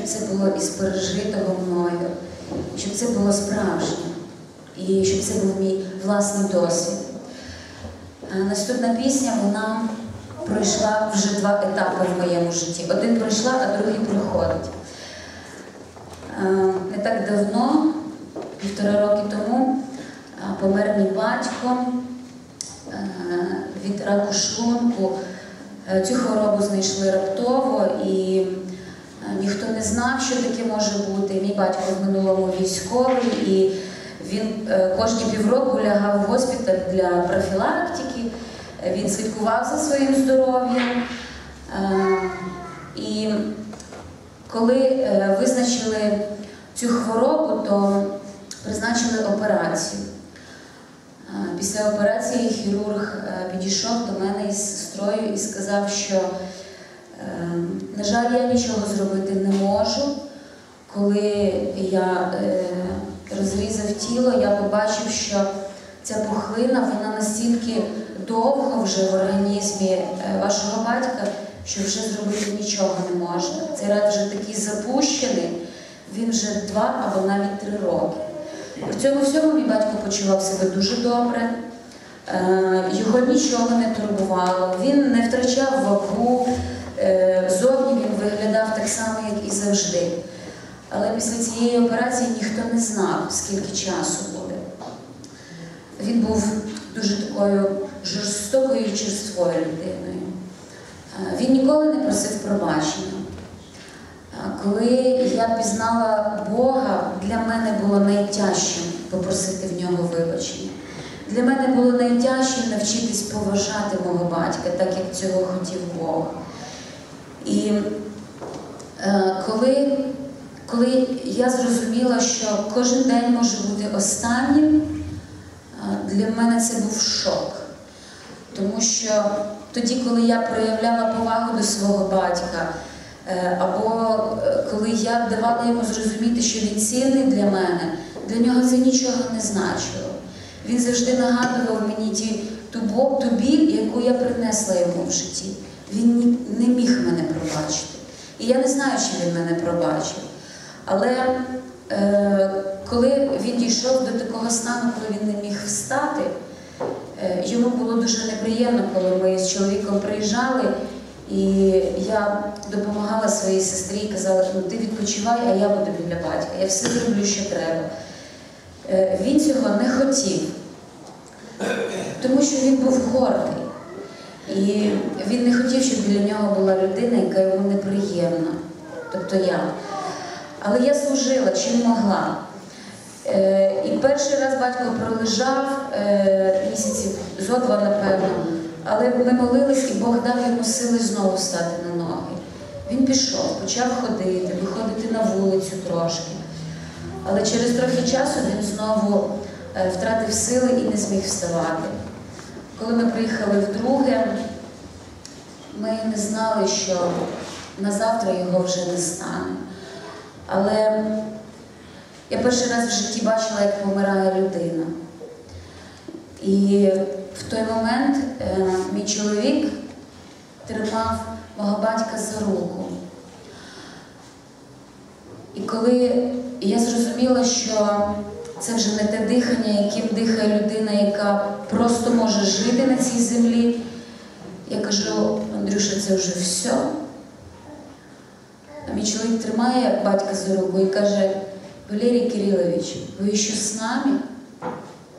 щоб це було із пережитого мною, щоб це було справжнє і щоб це був мій власний досвід. Е, Наступна пісня вона пройшла вже два етапи в моєму житті. Один пройшла, а другий проходить. Е, Не так давно, півтора роки тому, е, помер мій батько від раку шлунку. Цю хворобу знайшли раптово і ніхто не знав, що таке може бути. Мій батько в минулому військовий, і він е, кожні півроку лягав в госпіталь для профілактики. Він слідкував за своїм здоров'ям. Е, І коли е, визначили цю хворобу, то призначили операцію. Після операції хірург підійшов до мене із сестрою і сказав, що, на жаль, я нічого зробити не можу. Коли я е, розрізав тіло, я побачив, що ця пухлина вона настільки довго вже в організмі е, вашого батька, що вже зробити нічого не можна. Цей рак вже такий запущений, він вже два або навіть три роки. При цьому всьому мій батько почував себе дуже добре, е, його нічого не турбувало, він не втрачав вагу, зовні він виглядав так само, як і завжди. Але після цієї операції ніхто не знав, скільки часу буде. Він був дуже такою жорстокою і черствою людиною. Е, Він ніколи не просив пробачення. Е, Коли я пізнала Бога, для мене було найтяжчим попросити в нього вибачення. Для мене було найтяжчим навчитись поважати мого батька, так як цього хотів Бог. І е, коли, коли я зрозуміла, що кожен день може бути останнім, е, для мене це був шок. Тому що тоді, коли я проявляла повагу до свого батька, е, або е, коли я давала йому зрозуміти, що він цінний для мене, для нього це нічого не значило. Він завжди нагадував мені ті, ту, ту біль, яку я принесла йому в житті. Він не міг мене пробачити. І я не знаю, чи він мене пробачив. Але е, коли він дійшов до такого стану, коли він не міг встати, Е, Йому було дуже неприємно, коли ми з чоловіком приїжджали, і я допомагала своїй сестрі і казала, ну ти відпочивай, а я буду біля батька. Я все зроблю, що треба. Е, Він цього не хотів, тому що він був гордий. І він не хотів, щоб біля нього була людина, яка йому неприємна, тобто я. Але я служила чим могла. Е, І перший раз батько пролежав е, місяців зо два, напевно. Але ми молились, і Бог дав йому сили знову стати на ноги. Він пішов, почав ходити, виходити на вулицю трошки. Але через трохи часу він знову е, втратив сили і не зміг вставати. Коли ми приїхали вдруге, ми не знали, що на завтра його вже не стане. Але я перший раз в житті бачила, як помирає людина. І в той момент е, мій чоловік тримав мого батька за руку. І коли я зрозуміла, що це вже не те дихання, яким дихає людина, яка просто може жити на цій землі, я кажу, Андрюша, це вже все. А мій чоловік тримає батька за руку і каже, Валерій Кирилович, ви ще з нами?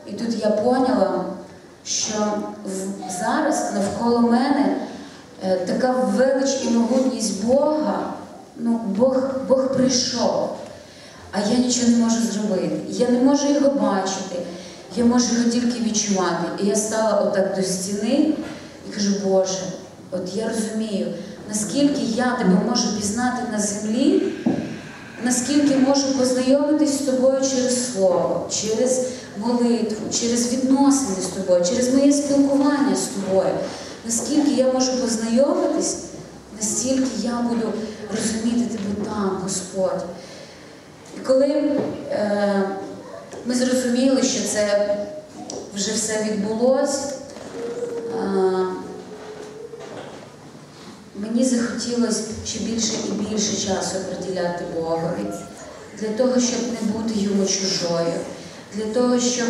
І тут я поняла, що зараз навколо мене е, така велич і могутність Бога, ну, Бог, Бог прийшов, а я нічого не можу зробити. Я не можу його бачити, я можу його тільки відчувати. І я стала отак до стіни і кажу, Боже, от я розумію, наскільки я тебе можу пізнати на землі, наскільки можу познайомитись з тобою через слово, через молитву, через відносини з тобою, через моє спілкування з тобою. Наскільки я можу познайомитись, настільки я буду розуміти тебе там, Господь. І коли е, ми зрозуміли, що це вже все відбулося, е, мені захотілося ще більше і більше часу приділяти Богові, для того, щоб не бути йому чужою, для того, щоб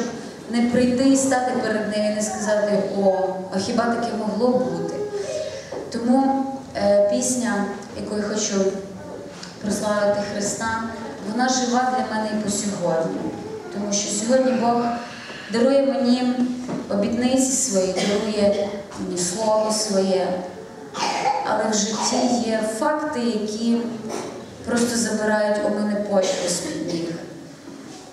не прийти і стати перед ним і не сказати О, а хіба таке могло бути? Тому е, пісня, яку я хочу прославити Христа, вона жива для мене і по сьогодні. Тому що сьогодні Бог дарує мені обітниці свої, дарує мені слово своє. Але в житті є факти, які просто забирають у мене почву з-під ніг.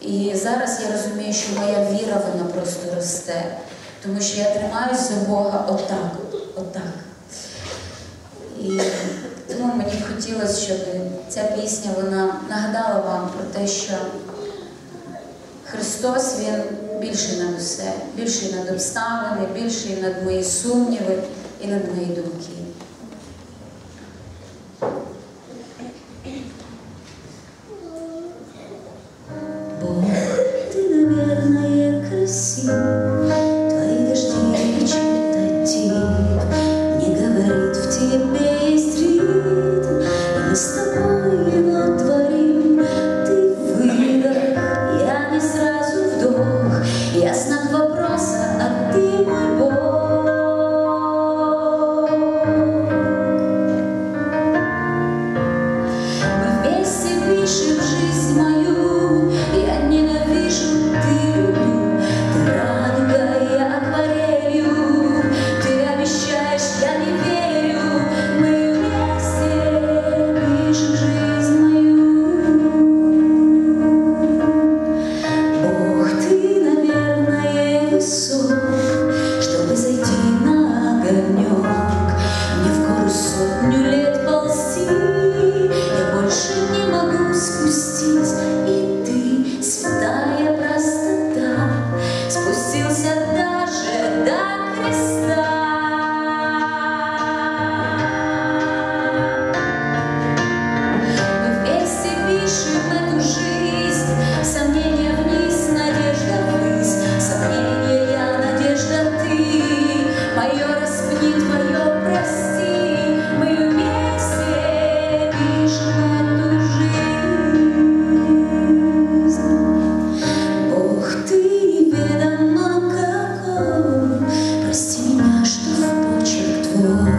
І зараз я розумію, що моя віра вона просто росте, тому що я тримаюся Бога отак, отак. І тому мені б хотілося, щоб ця пісня вона нагадала вам про те, що Христос Він більший над усе, більший над обставини, більший над мої сумніви і над мої думки. До You.